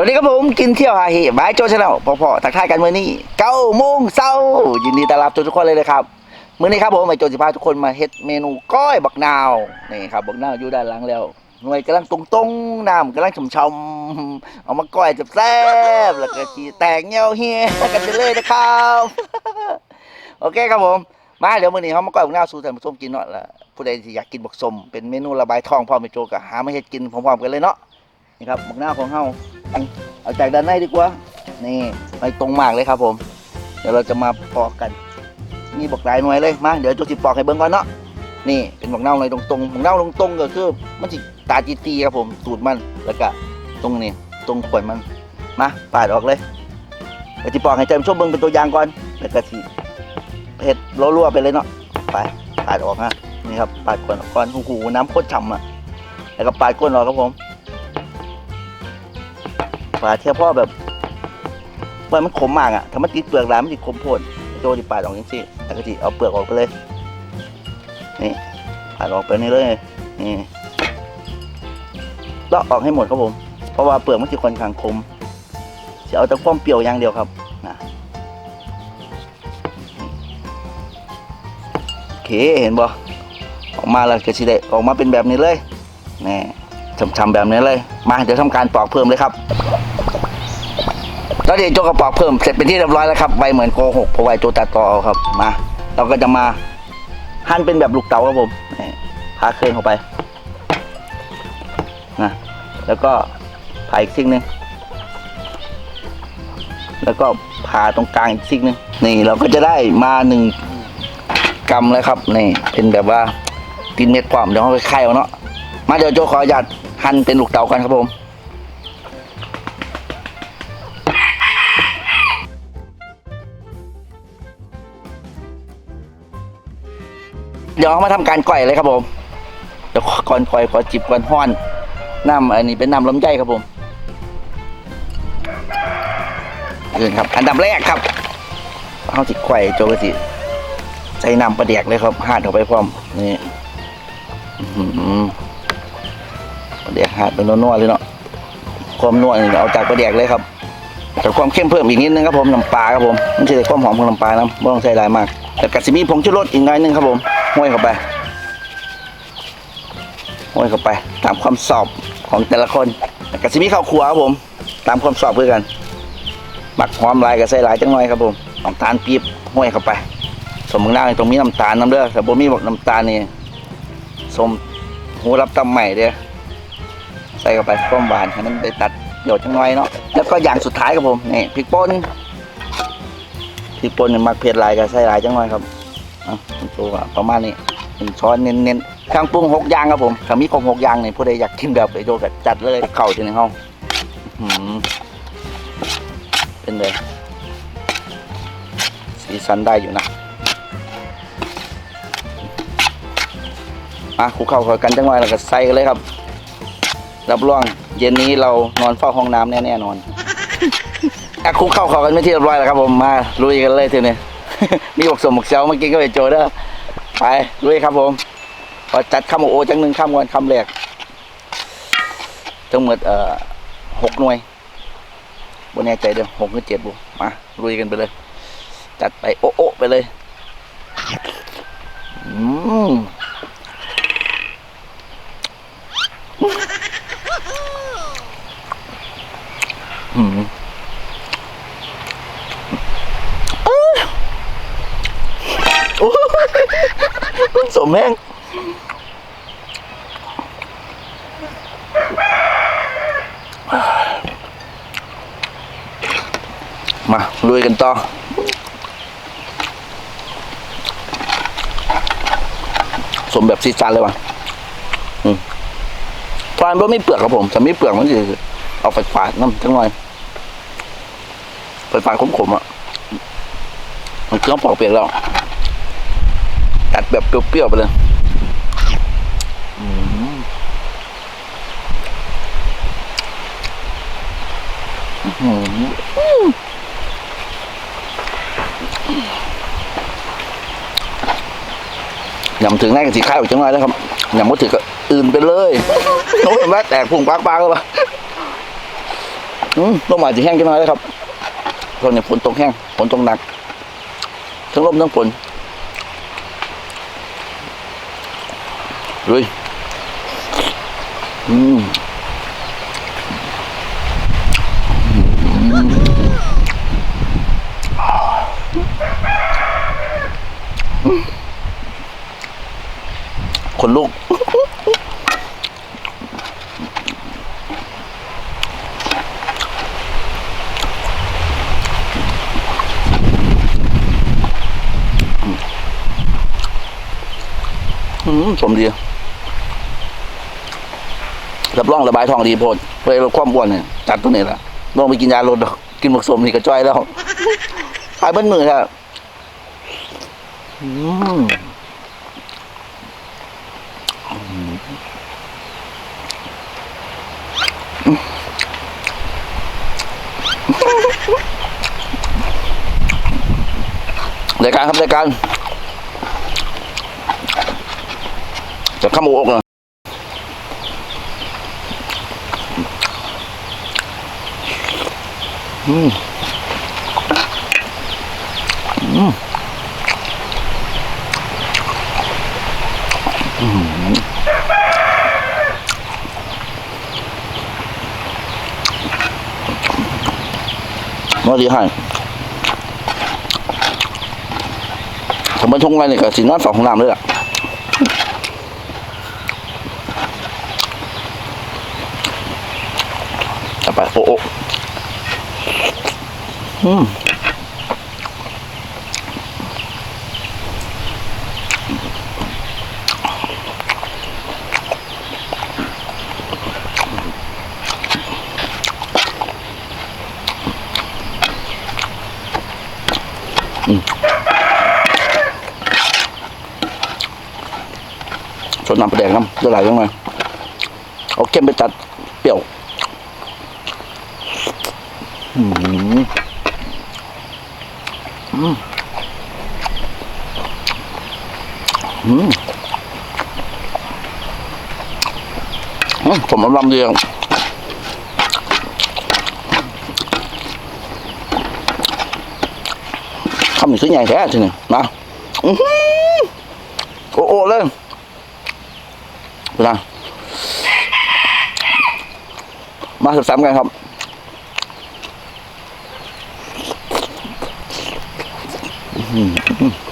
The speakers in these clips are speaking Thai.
สวัสดีครับผมกินเที่ยวฮาเฮบายโจชาแนลพอๆทักทายกันเมื้อนี้เก้าโมงเช้ายินดีต้อนรับทุกคนเลยนะครับเมื้อนี้ครับผมไอโจสิพาทุกคนมาเฮ็ดเมนูก้อยบักนาวนี่ครับบักนาวอยู่ด้านหลังแล้วหน่วยกำลังตรงๆน้ำกำลังช่ำๆเอามาก้อยแซ่บแล้วก็สีแตกเงี้ยวเฮียกันไปเลยนะครับโอเคครับผมมาเดี๋ยวมื้อนี้เขามาก้อยบักนาวสู่ท่านผู้ชมกินเนาะแล้วผู้ใดที่อยากกินบักสมเป็นเมนูระบายท้องพ่อไม่โจก็หามาเฮ็ดกินพร้อมๆกันเลยเนาะนี่ครับบักนาวของเฮา เอาจากด้านในดีกว่า นี่ไปตรงมากเลยครับผม เดี๋ยวเราจะมาปอกกันนี่บอกหลายหน่วยเลยมาเดี๋ยวจุจิปอกให้เบิ้งก่อนเนาะนี่เป็นบอกเน่าเลยตรงๆบอกเน่าตรงๆก็คือมันจิตาจีตีครับผมสูตรมันแล้วก็ตรงนี้ตรงขวดมันมาปาดออกเลยเดี๋ยวจิปอกให้เจมชมเบิ้งเป็นตัวอย่างก่อนแล้วก็ทีเผ็ดรัวๆไปเลยเนาะไปปาดออกฮะนี่ครับปาดก่อนก่อนหูหูน้ำโคตรฉ่ำอะแล้วก็ปาดก้นออกครับผม ปลาเทียบพ่อแบบมันมันขมมากอะถ้ามันติดเปลือกแล้วมันติดขมโพดโจดิปาดออกอย่างนี้แล้วก็ทีเอาเปลือกออกไปเลย นี่ปาดออกไปนี่เลย นี่เลาะออกให้หมดครับผม เพราะว่าเปลือกมันจะค่อนข้างคมจะเอาแต่ความเปรี้ยวอย่างเดียวครับนะโอเคเห็นบ่ออกมาแล้วก็สิได้ออกมาเป็นแบบนี้เลยนี่ช้ำๆแบบนี้เลย มาเดี๋ยวทำการปอกเพิ่มเลยครับ แล้วเดี๋ยวโจกระป๋อเพิ่มเสร็จเป็นที่เรียบร้อยแล้วครับใบเหมือนโกหกพราะไวโจตัดต่อครับมาเราก็จะมาหั่นเป็นแบบลูกเต๋าครับผมพาเครื่องเข้าไปนะแล้วก็ผ่าอีกซิ่งหนึ่งแล้วก็ผ่าตรงกลางอีกซิ่งหนึ่งนี่เราก็จะได้มาหนึ่งกำเลยครับนี่เป็นแบบว่าตินเม็ดความเดี๋ยวเราไปไข่เอาเนาะมาเดี๋ยวโจขออนุญาตหั่นเป็นลูกเต๋ากันครับผม เดี๋ยวเรามาทำการก่อยเลยครับผมเดี๋ยวก่อนก่อยขอจิบก่อนห้อนน้ำอันนี้เป็นน้ำลำไยครับผมอื่นครับ อันดับแรกครับเอาจิก่อยโจกสิใส่น้ำปลาเดียกเลยครับหาดเข้าไปพร้อมนี่หือปลาเดียกหาดเป็นนัวๆเลยเนาะความนัวนี่เอาจากปลาเดียกเลยครับแต่ความเข้มเพิ่มอีกนิดนึงครับผมน้ำปลาครับผมมันจะได้ความหอมของน้ำปลานะไม่ต้องใส่หลายมาก แต่กระสิมีผงชูรสอีกน่อยนึงครับผมห้อยเข้าไปห้อยเข้าไป ตามความสอบของแต่ละคนแต่กระสิมีข้าวคั่วครับผม ตามความสอบเพื่อกันหมักหอมลายกับใส่ลายจังหน่อยครับผมน้ำตาลปี๊บห้อยเข้าไปสมมึงน้าตรงนี้น้ำตาลน้ำเด้อแต่บ่มีบอกน้ำตาลนี่สมหูรับตำใหม่เด้อใส่เข้าไปความหวานให้มันได้ตัดหยดจังหน่อยเนาะแล้วก็อย่างสุดท้ายครับผมนี่พริกป่น พริกป่นนี่มักเผ็ดหลายกับใส่หลายจังหน่อยครับอะตัวประมาณนี้หนึ่งช้อนเน้นๆเครื่องปรุงหกอย่างครับผมถ้ามีครบหกอย่างนี่ผู้ใดอยากกินแบบไอโดก็จัดเลยเข้าที่ในห้องเป็นเลยสีสันได้อยู่นะมาคุกเข้าเข้ากันจังหน่อยแล้วก็ใส่กันเลยครับ รับรองเย็นนี้เรานอนเฝ้าห้องน้ำแน่ๆนอน อะคุกเข้าเข้ากันไม่ที่เรียบร้อยแล้วครับผมมาลุยกันเลยทีนี้ มีบกสมบกเซลเมื่อกี้ก็ไปโจเด้อไปลุยครับผมพอจัดข้ามโอจังหนึ่งข้ามวันข้ามแรกทั้งหมดเอ่อหกหน่วยบนแน่ใจเด้อหกหรือเจ็ดบุมาลุยกันไปเลย จัดไปโอะโอะไปเลยอืมอืม โอ้ย สมแม่งมาลุยกันต่อสมแบบซีซานเลยว่ะอืมฟานว่ไม่เปลือกครับผมแต่ไม่เปลือกมันจะเอาฝาดๆน้ำจังหน่อยฝาดๆขมๆอะมันเครื่องปอกเปียกแล้ว ตัดแบบเปรี้ยวๆไปเลยอืมอื้อหือยำถึงแรกกับสีข้าวอีกจังเลยนะครับยำก็ถือก็อื่นไปเลยโอ้ยเห็นไมแตกพุงปากๆเลยปะอืมลมอาจจะแห้งจังหน่อยเลยครับตอนนี้ฝนตกแห้งฝนตกหนัก ทั้งลมทั้งฝน ลุยอืมคนลุกอืมสมดี รับรองระบายท้องดีโพดเพื่อลดความอ้วนเนี่ยจัดตัวนี้แหละลองไปกินยาลดดอกกินหมกสมนี่ก็จ้อยแล้วหายเบิ้มือครับรายการครับรายการจะข้ามอกนะ อืมอืมอืมมาดีให้ผมมชงไว้เนี่ยกับสีนอนสองของน้ำเลยอะต่อไปโอ้ อืมอืมชดน้ำปลาแดงน้ำจะไหลยังไงเอาเค็มไปตัดเปรี้ยว อืม อืมอืมอืมผมอารมณ์ดีอะคำนี้คือใหญ่แท้ทีนี่นะอื้อหือโอ้โอ้ เลยไปากันครับ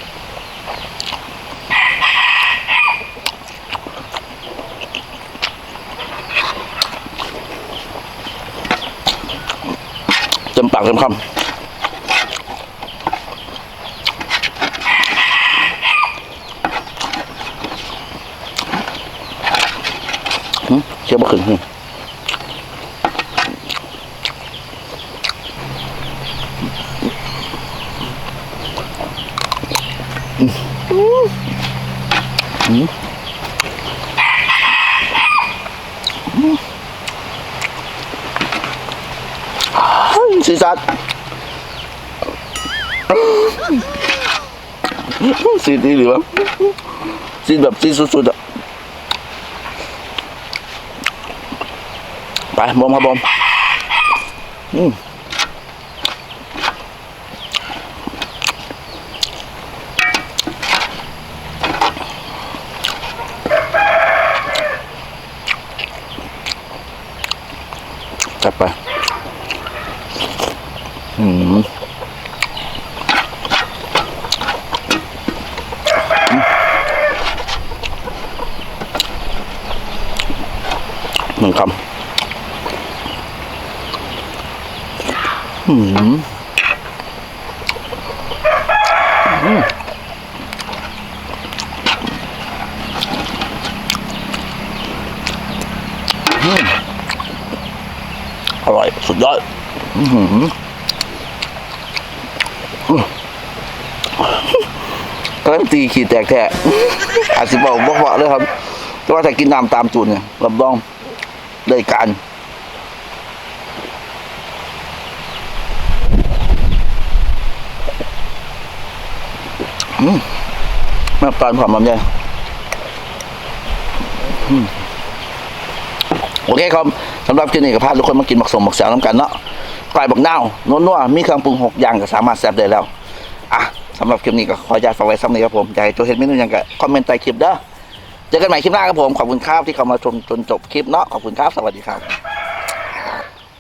เต็มปากเต็มคำเชื่อบ่ขึ้น หึสีสันสีดีหรือวะสีแบบสีสุดๆอะ ไปบอมครับบอมอืม จับไป อืมหนึ่งคำอืมอืมอืมอร่อย สุดยอดอือหืออืมก็ตีขีดแตกแท้อาจสิบอกบอกว่าเลยครับ แต่ว่าถ้ากินน้ำตามจุดเนี่ยรับรองได้การน้ำตาลผอมลำไยอืมโอเคครับ สำหรับคลิปนี้ก็พาทุกคนมากินหมักสมหมักแสวน้ำกันเนาะกลายบักนาวนัวๆมีเครื่องปรุงหกอย่างก็สามารถแซ่บได้แล้วอะสำหรับคลิปนี้ก็ขออนุญาตฝากไว้ซ้ำนี้ครับผมอยากให้ตัวเห็นเมนูอยังก็คอมเมนต์ใต้คลิปเด้อเจอกันใหม่คลิปหน้าครับผมขอบคุณครับที่เข้ามาชมจนจบคลิปเนาะขอบคุณครับสวัสดีครับ